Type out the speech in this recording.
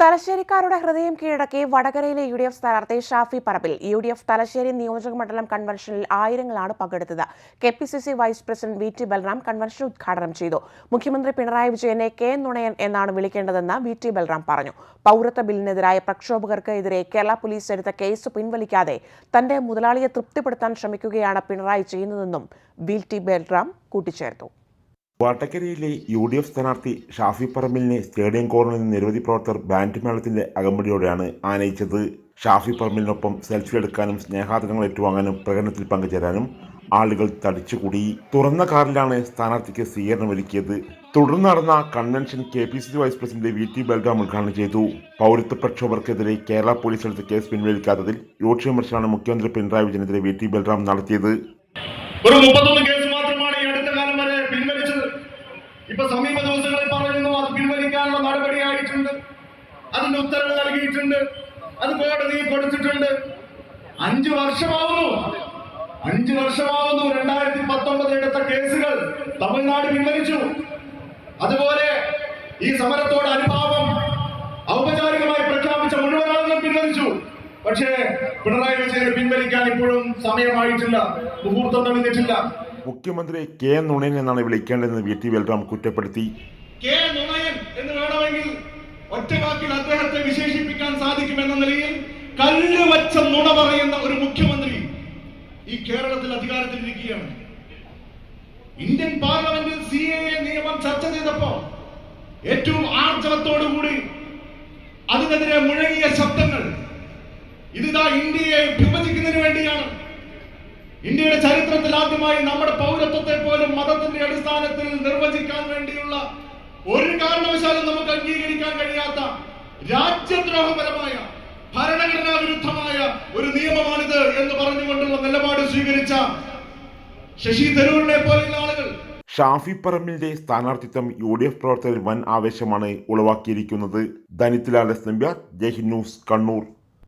തലശ്ശേരിക്കാരുടെ ഹൃദയം കീഴടക്കി വടകരയിലെ യു ഡി എഫ് സ്ഥാനാർത്ഥി Shafi Parambil. U D F Thalassery നിയോജക മണ്ഡലം കൺവെൻഷനിൽ ആയിരങ്ങളാണ് പങ്കെടുത്തത്. K P C C vice president V T Balram convention ഉദ്ഘാടനം ചെയ്തു. മുഖ്യമന്ത്രി പിണറായി വിജയനെ കെ നുണയൻ എന്നാണ് വിളിക്കേണ്ടതെന്ന് വി ടി ബൽറാം പറഞ്ഞു. പൗരത്വ ബില്ലിനെതിരായ പ്രക്ഷോഭകർക്ക് എതിരെ കേരള പോലീസ് എടുത്ത കേസ് പിൻവലിക്കാതെ തന്റെ മുതലാളിയെ തൃപ്തിപ്പെടുത്താൻ ശ്രമിക്കുകയാണ് പിണറായി ചെയ്യുന്നതെന്നും വി ടി ബൽറാം കൂട്ടിച്ചേർത്തു. വടകരയിലെ യു ഡി എഫ് സ്ഥാനാർത്ഥി ഷാഫി പറമ്പിലിനെ സ്റ്റേഡിയം കോർണറിൽ നിന്ന് നിരവധി പ്രവർത്തകർ ബാൻഡ് മേളത്തിന്റെ അകമ്പടിയോടെയാണ് ആനയിച്ചത്. ഷാഫി പറമ്പിലിനൊപ്പം സെൽഫി എടുക്കാനും സ്നേഹാദരങ്ങൾ ഏറ്റുവാങ്ങാനും പ്രകടനത്തിൽ പങ്കുചേരാനും ആളുകൾ തടിച്ചുകൂടി. തുറന്ന കാറിലാണ് സ്ഥാനാർത്ഥിക്ക് സ്വീകരണം ഒരുക്കിയത്. തുടർന്ന് നടന്ന convention K P C C vice president V T Balram ഉദ്ഘാടനം ചെയ്തു. പൗരത്വ പ്രക്ഷോഭർക്കെതിരെ കേരള പോലീസ് എടുത്ത കേസ് പിൻവലിക്കാത്തതിൽ രൂക്ഷ വിമർശനമാണ് മുഖ്യമന്ത്രി പിണറായി വിജയനെതിരെ വി ടി ബൽറാം നടത്തിയത്. ഒരു മുപ്പത്തൊന്ന് കേസ് ഇപ്പൊ സമീപ ദിവസങ്ങളിൽ പറയുന്നു അത് പിൻവലിക്കാനുള്ള നടപടിയായിട്ടുണ്ട്. അതിന്റെ ഉത്തരവ് നൽകിയിട്ടുണ്ട്. അത് കോടതി കൊടുത്തിട്ടുണ്ട്. അഞ്ചു വർഷമാവുന്നു. അഞ്ചു വർഷമാവുന്നു. രണ്ടായിരത്തി പത്തൊമ്പത് എടുത്ത കേസുകൾ തമിഴ്നാട് പിൻവലിച്ചു. അതുപോലെ ഈ സമരത്തോട് അനുഭാവം ഔപചാരികമായി പ്രഖ്യാപിച്ച മുഴുവൻ ആളുകളും പിൻവലിച്ചു. പക്ഷേ പിണറായി വിജയനെ പിൻവലിക്കാൻ ഇപ്പോഴും സമയമായിട്ടില്ല. മുഹൂർത്തം തെളിഞ്ഞിട്ടില്ല മുഖ്യമന്ത്രി കെ നുണയൻ എന്നാണ് വിളിക്കേണ്ടതെന്ന് വി ടി ബൽറാം കുറ്റപ്പെടുത്തി. കെ നുണയൻ എന്ന് വേണമെങ്കിൽ ഒറ്റ വാക്കിൽ അദ്ദേഹത്തെ വിശേഷിപ്പിക്കാൻ സാധിക്കുമെന്ന നിലയിൽ കല്ല് വച്ച നുണ പറയുന്ന ഒരു മുഖ്യമന്ത്രി ഈ കേരളത്തിൽ അധികാരത്തിൽ ഇരിക്കുകയാണ്. ഇന്ത്യൻ പാർലമെന്റിൽ സി എ നിയമം ചർച്ച ചെയ്തപ്പോ ഏറ്റവും ആർജവത്തോടുകൂടി അതിനെതിരെ മുഴങ്ങിയ ശബ്ദങ്ങൾ ഇതിതാ ഇന്ത്യയെ വിഭജിക്കുന്നതിന് വേണ്ടിയാണ് ഇന്ത്യയുടെ ചരിത്രത്തിൽ ആദ്യമായി നമ്മുടെ പൗരത്വത്തെ പോലും മതത്തിന്റെ അടിസ്ഥാനത്തിൽ നിർവചിക്കാൻ വേണ്ടിയുള്ള ഒരു കാരണവശാലും നമുക്ക് അംഗീകരിക്കാൻ കഴിയാത്ത രാജ്യദ്രോഹപരമായ ഭരണഘടനാ വിരുദ്ധമായ ഒരു നിയമമാണിത് എന്ന് പറഞ്ഞുകൊണ്ടുള്ള നിലപാട് സ്വീകരിച്ച ശശി തരൂരിനെ പോലെയുള്ള ആളുകൾ. ഷാഫി പറമ്പിലിന്റെ സ്ഥാനാർത്ഥിത്വം യു ഡി എഫ് പ്രവർത്തകർ വൻ ആവേശമാണ് ഉളവാക്കിയിരിക്കുന്നത്. Dhanithlal S Nambiar Jai news Kannur.